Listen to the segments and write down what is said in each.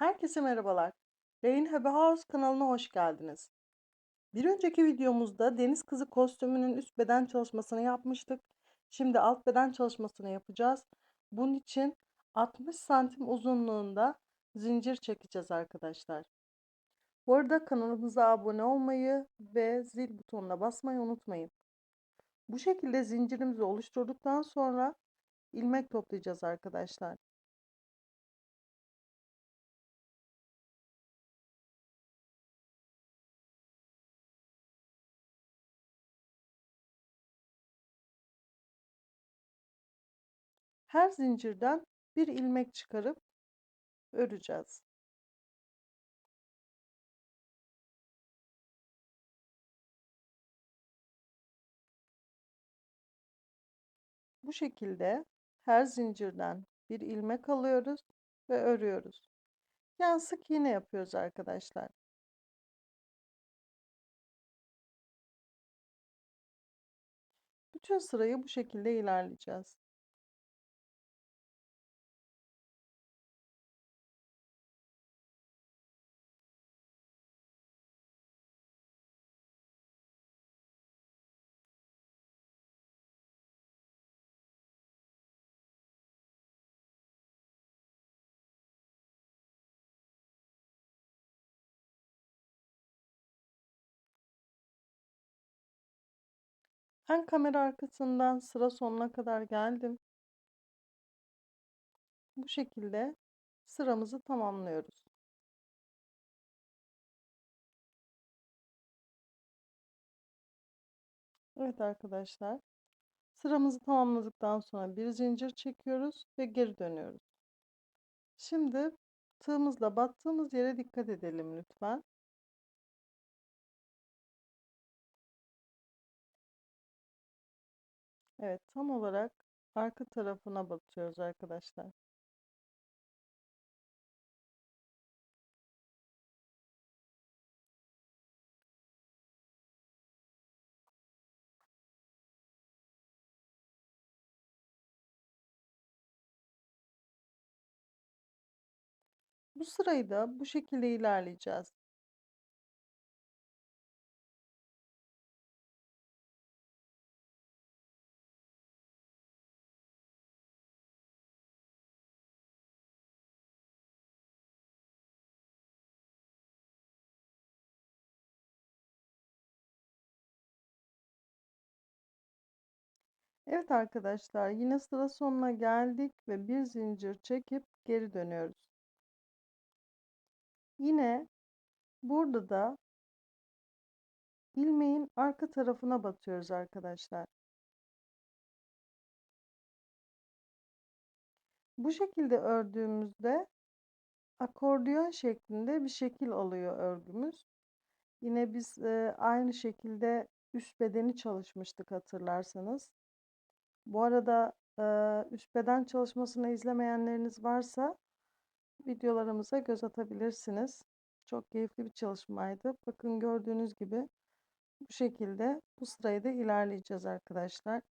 Herkese merhabalar. Rain Happy House kanalına hoş geldiniz. Bir önceki videomuzda deniz kızı kostümünün üst beden çalışmasını yapmıştık. Şimdi alt beden çalışmasını yapacağız. Bunun için 60 santim uzunluğunda zincir çekeceğiz arkadaşlar. Bu arada kanalımıza abone olmayı ve zil butonuna basmayı unutmayın. Bu şekilde zincirimizi oluşturduktan sonra ilmek toplayacağız arkadaşlar. Her zincirden bir ilmek çıkarıp öreceğiz. Bu şekilde her zincirden bir ilmek alıyoruz ve örüyoruz. Yan sık iğne yapıyoruz arkadaşlar. Bütün sırayı bu şekilde ilerleyeceğiz. Ben kamera arkasından sıra sonuna kadar geldim. Bu şekilde sıramızı tamamlıyoruz. Evet arkadaşlar. Sıramızı tamamladıktan sonra bir zincir çekiyoruz ve geri dönüyoruz. Şimdi tığımızla battığımız yere dikkat edelim lütfen. Evet tam olarak arka tarafına batıyoruz arkadaşlar. Bu sırayı da bu şekilde ilerleyeceğiz. Evet arkadaşlar yine sıra sonuna geldik ve bir zincir çekip geri dönüyoruz. Yine burada da ilmeğin arka tarafına batıyoruz arkadaşlar. Bu şekilde ördüğümüzde akordiyon şeklinde bir şekil alıyor örgümüz. Yine biz aynı şekilde üst bedeni çalışmıştık hatırlarsanız. Bu arada e, üst beden çalışmasını izlemeyenleriniz varsa videolarımıza göz atabilirsiniz. Çok keyifli bir çalışmaydı. Bakın gördüğünüz gibi bu şekilde bu sırayı da ilerleyeceğiz arkadaşlar.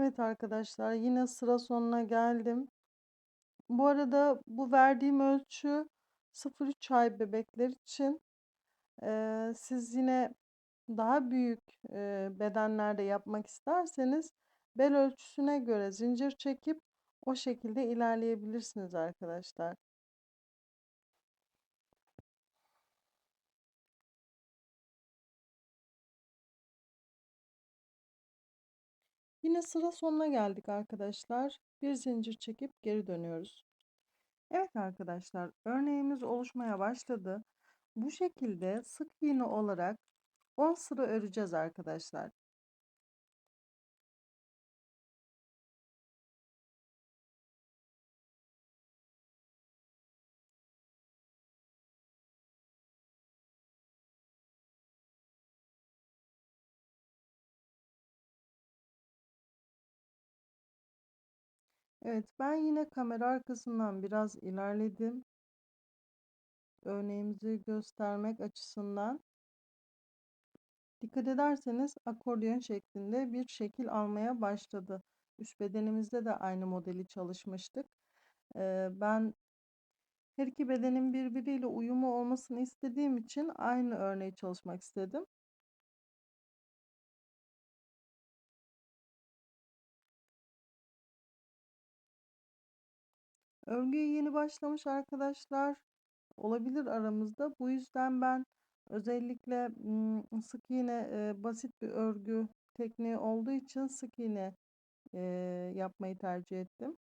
Evet arkadaşlar yine sıra sonuna geldim. Bu arada bu verdiğim ölçü 0-3 ay bebekler için. Ee, siz yine daha büyük e, bedenlerde yapmak isterseniz bel ölçüsüne göre zincir çekip o şekilde ilerleyebilirsiniz arkadaşlar. Yine sıra sonuna geldik arkadaşlar. Bir zincir çekip geri dönüyoruz. Evet arkadaşlar örneğimiz oluşmaya başladı. Bu şekilde sık iğne olarak 10 sıra öreceğiz arkadaşlar. Evet, ben yine kamera arkasından biraz ilerledim. Örneğimizi göstermek açısından. Dikkat ederseniz akordeon şeklinde bir şekil almaya başladı. Üst bedenimizde de aynı modeli çalışmıştık. Ben her iki bedenin birbiriyle uyumu olmasını istediğim için aynı örneği çalışmak istedim. Örgüye yeni başlamış arkadaşlar olabilir aramızda. Bu yüzden ben özellikle sık iğne basit bir örgü tekniği olduğu için sık iğne yapmayı tercih ettim.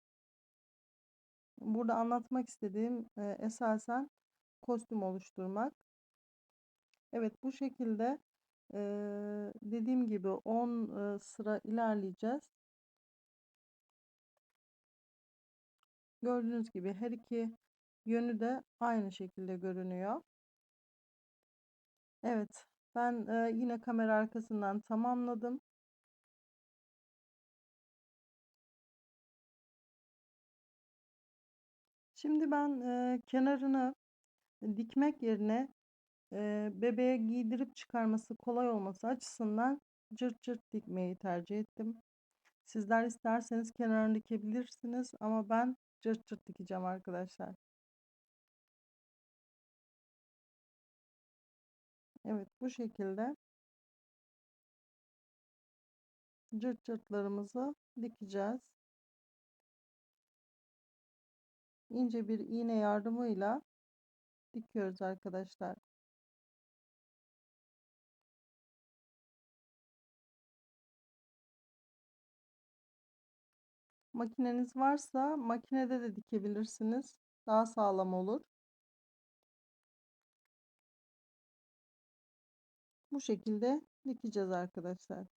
Burada anlatmak istediğim esasen kostüm oluşturmak. Evet bu şekilde dediğim gibi 10 e, sıra ilerleyeceğiz. Gördüğünüz gibi her iki yönü de aynı şekilde görünüyor. Evet ben e, yine kamera arkasından tamamladım. Şimdi ben e, kenarını dikmek yerine e, bebeğe giydirip çıkarması kolay olması açısından cırt cırt dikmeyi tercih ettim. Sizler isterseniz kenarını dikebilirsiniz ama ben cırt cırt dikeceğim arkadaşlar. Evet bu şekilde cırt cırtlarımızı dikeceğiz. ince bir iğne yardımıyla dikiyoruz arkadaşlar. Makineniz varsa makinede de dikebilirsiniz. Daha sağlam olur. Bu şekilde dikeceğiz arkadaşlar.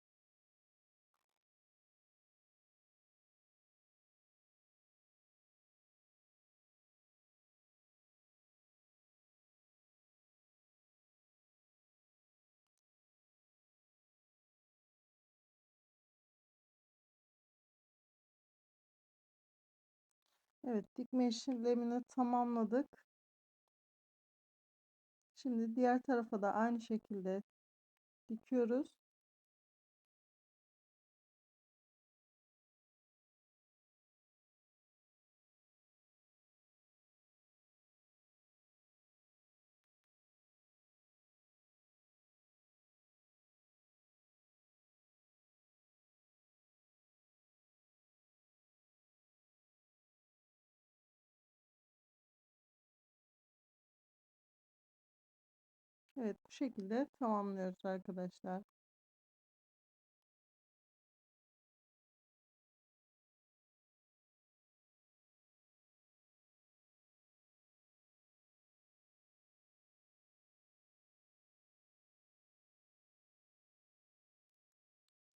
Evet dikme işlemini tamamladık. Şimdi diğer tarafa da aynı şekilde dikiyoruz. Evet bu şekilde tamamlıyoruz arkadaşlar.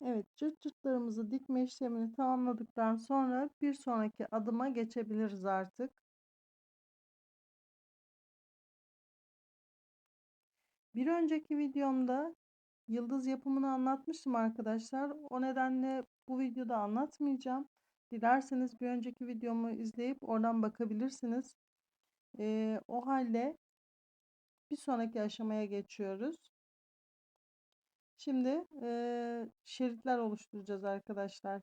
Evet cırt cırtlarımızı dikme işlemini tamamladıktan sonra bir sonraki adıma geçebiliriz artık. Bir önceki videomda yıldız yapımını anlatmıştım arkadaşlar. O nedenle bu videoda anlatmayacağım. Dilerseniz bir önceki videomu izleyip oradan bakabilirsiniz. Ee, o halde bir sonraki aşamaya geçiyoruz. Şimdi e, şeritler oluşturacağız arkadaşlar.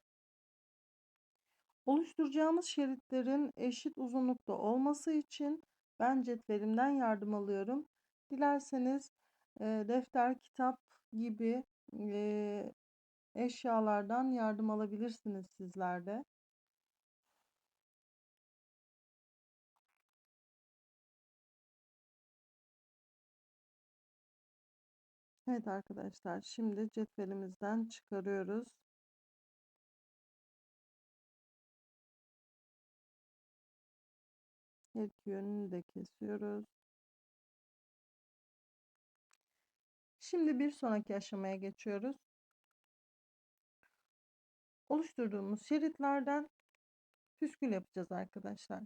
Oluşturacağımız şeritlerin eşit uzunlukta olması için ben cetvelimden yardım alıyorum. Dilerseniz defter, kitap gibi eşyalardan yardım alabilirsiniz sizler de. Evet arkadaşlar şimdi cetvelimizden çıkarıyoruz. Her yönünü de kesiyoruz. Şimdi bir sonraki aşamaya geçiyoruz. Oluşturduğumuz şeritlerden püskül yapacağız arkadaşlar.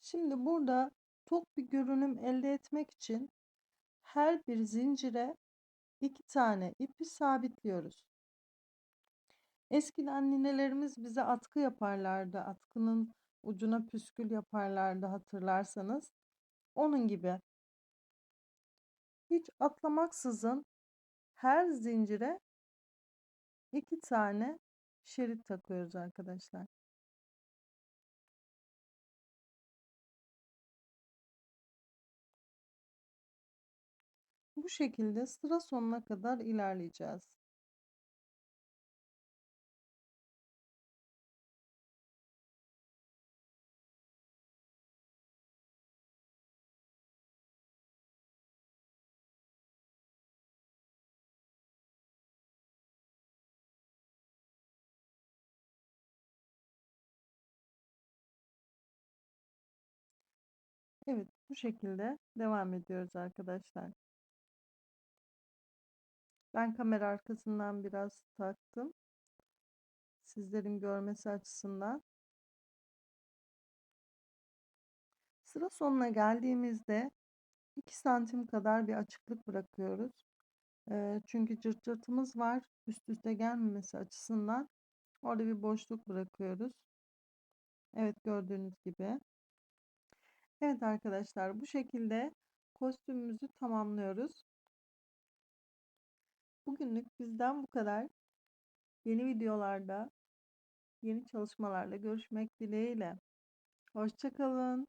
Şimdi burada tok bir görünüm elde etmek için her bir zincire iki tane ipi sabitliyoruz. Eskiden ninelerimiz bize atkı yaparlardı. Atkının ucuna püskül yaparlardı hatırlarsanız. Onun gibi. Hiç atlamaksızın her zincire iki tane şerit takıyoruz arkadaşlar. Bu şekilde sıra sonuna kadar ilerleyeceğiz. Evet, bu şekilde devam ediyoruz arkadaşlar. Ben kamera arkasından biraz taktım. Sizlerin görmesi açısından. Sıra sonuna geldiğimizde 2 santim kadar bir açıklık bırakıyoruz. Çünkü cırt cırtımız var. Üst üste gelmemesi açısından orada bir boşluk bırakıyoruz. Evet gördüğünüz gibi. Evet arkadaşlar bu şekilde kostümümüzü tamamlıyoruz. Bugünlük bizden bu kadar. Yeni videolarda, yeni çalışmalarla görüşmek dileğiyle. Hoşçakalın.